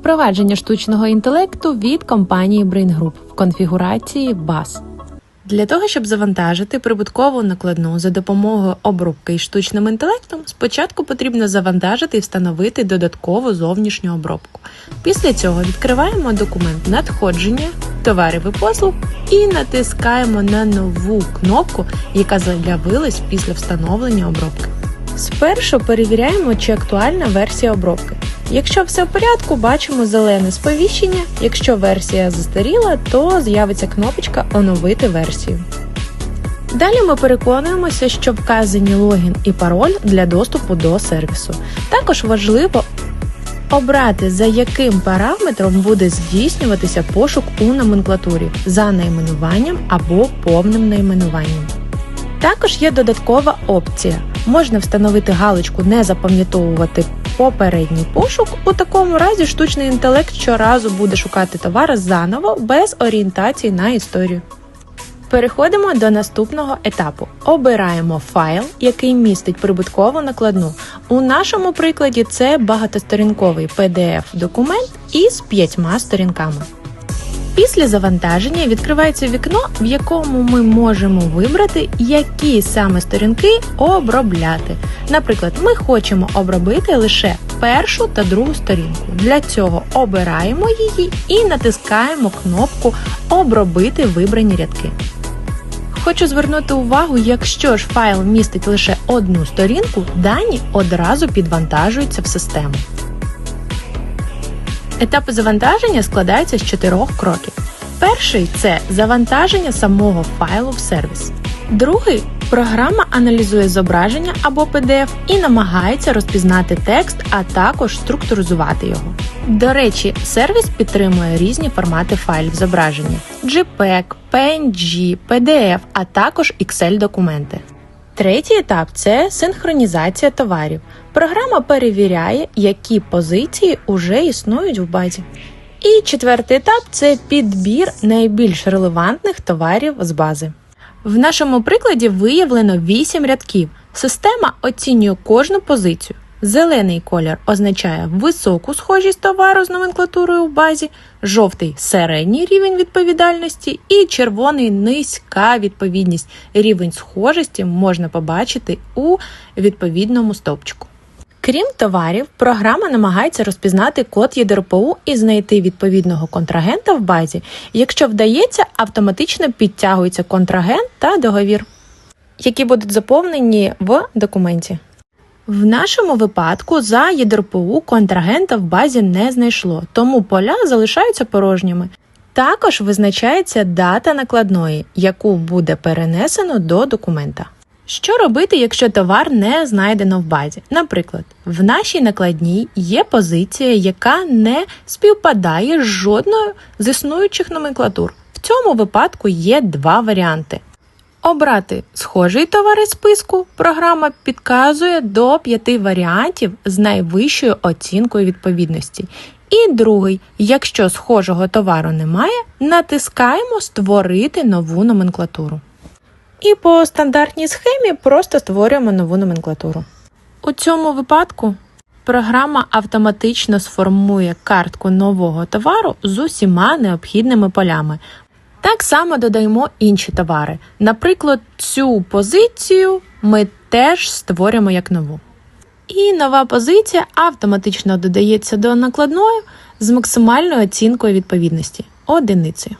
Впровадження штучного інтелекту від компанії Brain Group в конфігурації BAS. Для того, щоб завантажити прибуткову накладну за допомогою обробки із штучним інтелектом, спочатку потрібно завантажити і встановити додаткову зовнішню обробку. Після цього відкриваємо документ надходження, товарів і послуг і натискаємо на нову кнопку, яка з'явилась після встановлення обробки. Спершу перевіряємо, чи актуальна версія обробки. Якщо все в порядку, бачимо зелене сповіщення. Якщо версія застаріла, то з'явиться кнопочка Оновити версію. Далі ми переконуємося, що вказані логін і пароль для доступу до сервісу. Також важливо обрати, за яким параметром буде здійснюватися пошук у номенклатурі за найменуванням або повним найменуванням. Також є додаткова опція. Можна встановити галочку Не запам'ятовувати попередній пошук. У такому разі штучний інтелект щоразу буде шукати товари заново без орієнтації на історію. Переходимо до наступного етапу. Обираємо файл, який містить прибуткову накладну. У нашому прикладі це багатосторінковий PDF-документ із п'ятьма сторінками. Після завантаження відкривається вікно, в якому ми можемо вибрати, які саме сторінки обробляти. Наприклад, ми хочемо обробити лише першу та другу сторінку. Для цього обираємо її і натискаємо кнопку Обробити вибрані рядки. Хочу звернути увагу, якщо ж файл містить лише одну сторінку, дані одразу підвантажуються в систему. Етапи завантаження складаються з чотирьох кроків. Перший це завантаження самого файлу в сервіс. Другий програма аналізує зображення або PDF і намагається розпізнати текст, а також структуризувати його. До речі, сервіс підтримує різні формати файлів зображення: JPEG, PNG, PDF, а також Excel документи. Третій етап це синхронізація товарів. Програма перевіряє, які позиції вже існують в базі. І четвертий етап це підбір найбільш релевантних товарів з бази. В нашому прикладі виявлено 8 рядків. Система оцінює кожну позицію. Зелений колір означає високу схожість товару з номенклатурою в базі, жовтий середній рівень відповідальності і червоний низька відповідність. Рівень схожості можна побачити у відповідному стовпчику. Крім товарів, програма намагається розпізнати код ЄДРПУ і знайти відповідного контрагента в базі. Якщо вдається, автоматично підтягується контрагент та договір, які будуть заповнені в документі. В нашому випадку за ЄДРПУ контрагента в базі не знайшло, тому поля залишаються порожніми. Також визначається дата накладної, яку буде перенесено до документа. Що робити, якщо товар не знайдено в базі? Наприклад, в нашій накладній є позиція, яка не співпадає з жодною з існуючих номенклатур. В цьому випадку є два варіанти. Обрати схожий товар із списку. Програма підказує до п'яти варіантів з найвищою оцінкою відповідності. І другий, якщо схожого товару немає, натискаємо Створити нову номенклатуру. І по стандартній схемі просто створюємо нову номенклатуру. У цьому випадку програма автоматично сформує картку нового товару з усіма необхідними полями. Так само додаємо інші товари. Наприклад, цю позицію ми теж створюємо як нову. І нова позиція автоматично додається до накладної з максимальною оцінкою відповідності одиницею.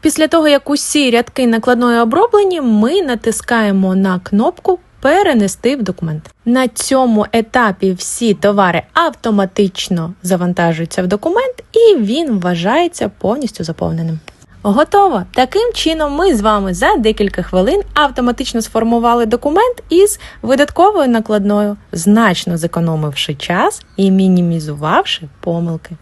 Після того, як усі рядки накладної оброблені, ми натискаємо на кнопку Перенести в документ. На цьому етапі всі товари автоматично завантажуються в документ, і він вважається повністю заповненим. Готово! Таким чином, ми з вами за декілька хвилин автоматично сформували документ із видатковою накладною, значно зекономивши час і мінімізувавши помилки.